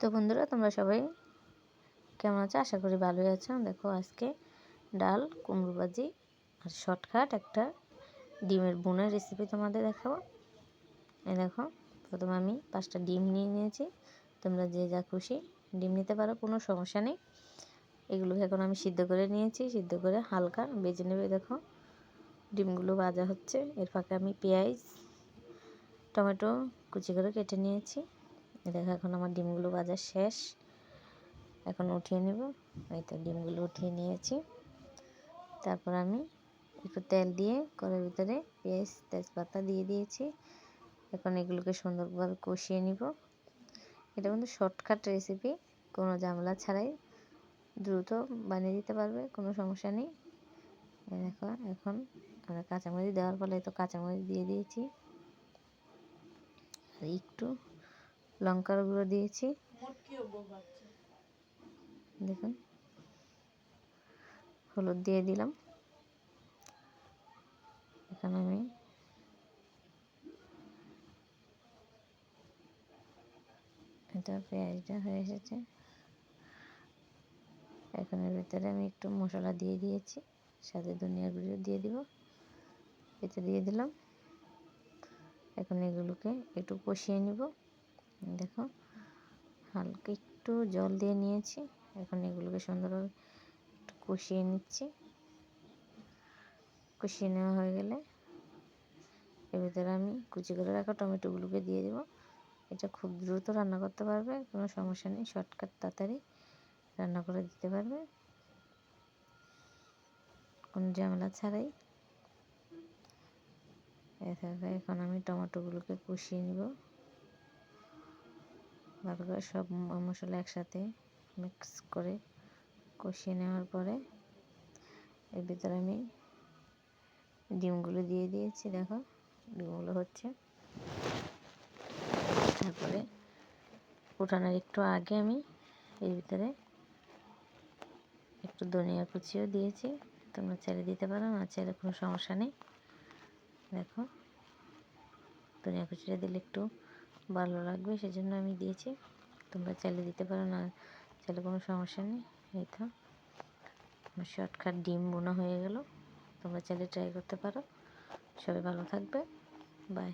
তো বন্ধুরা, তোমরা সবাই কেমন আছো? আশা করি ভালোই আছো। দেখো, আজকে ডাল, কুমড়ো ভাজি আর শর্টকাট একটা ডিমের বোনের রেসিপি তোমাদের দেখাবো। এই দেখো, প্রথমে আমি পাঁচটা ডিম নিয়ে নিয়েছি। তোমরা যে যা খুশি ডিম নিতে পারো, কোনো সমস্যা নেই। এগুলোকে এখন আমি সিদ্ধ করে নিয়েছি। সিদ্ধ করে হালকা বেজে নেবে দেখো। ডিমগুলো ভাজা হচ্ছে। এর ফাঁকে আমি পেঁয়াজ, টমেটো কুচি করে কেটে নিয়েছি। দেখো, এখন আমার ডিমগুলো ভাজা শেষ। এখন উঠিয়ে নেব। এই তো ডিমগুলো উঠিয়ে নিয়েছি। তারপর আমি একটু তেল দিয়ে কড়ার ভিতরে পেঁয়াজ, তেজপাতা দিয়ে দিয়েছি। এখন এগুলোকে সুন্দরভাবে কষিয়ে নিব। এটা কিন্তু শর্টকাট রেসিপি কোনো ঝামেলা ছাড়াই। দ্রুত বানিয়ে দিতে পারবে, কোনো সমস্যা নেই। দেখো, এখন আমরা কাঁচামরিচ দেওয়ার ফলে তো কাঁচামরিচ দিয়ে দিয়েছি। আর একটু লঙ্কার গুঁড়ো দিয়েছি। দেখুন। হলুদ দিয়ে দিলাম। এখানে আমি এটা পেঁয়াজটা হয়ে এসেছে। এখন এর ভিতরে আমি একটু মশলা দিয়ে দিয়েছি। সাথে ধনিয়া গুঁড়ো দিয়ে দিব। এটা দিয়ে দিলাম। এখন এগুলোকে একটু কষিয়ে নিব। দেখো, হালকা একটু জল দিয়ে নিয়েছি। এখন এগুলোকে সুন্দরভাবে একটু কষিয়ে নিচ্ছি। কষিয়ে নেওয়া হয়ে গেলে এর ভিতরে আমি কুচি করে রাখা টমেটোগুলোকে দিয়ে দেবো। এটা খুব দ্রুত রান্না করতে পারবে, কোনো সমস্যা নেই, শর্টকাট তাড়াতাড়ি রান্না করে দিতে পারবে। কোনো ঝামেলা ছাড়াই। এখন আমি টমেটোগুলোকে কষিয়ে নিব। ভালো করে সব মশলা একসাথে মিক্স করে কষিয়ে নেওয়ার পরে এর ভিতরে আমি ডিমগুলো দিয়ে দিয়েছি, দেখো ডিমগুলো হচ্ছে। তারপরে উঠানোর একটু আগে আমি এর ভিতরে একটু ধনিয়া কুচিও দিয়েছি। তোমরা ছেড়ে দিতে পারো, না ছেড়ে কোনো সমস্যা নেই। দেখো ধনিয়া কুচিটা দিলে একটু ভালো লাগবে, সেজন্য আমি দিয়েছি। তোমরা চাইলে দিতে পারো, না চাইলে কোনো সমস্যা নেই। এই তো, আমার শর্টকাট ডিম বোনা হয়ে গেল। তোমরা চাইলে ট্রাই করতে পারো। সবাই ভালো থাকবে। বাই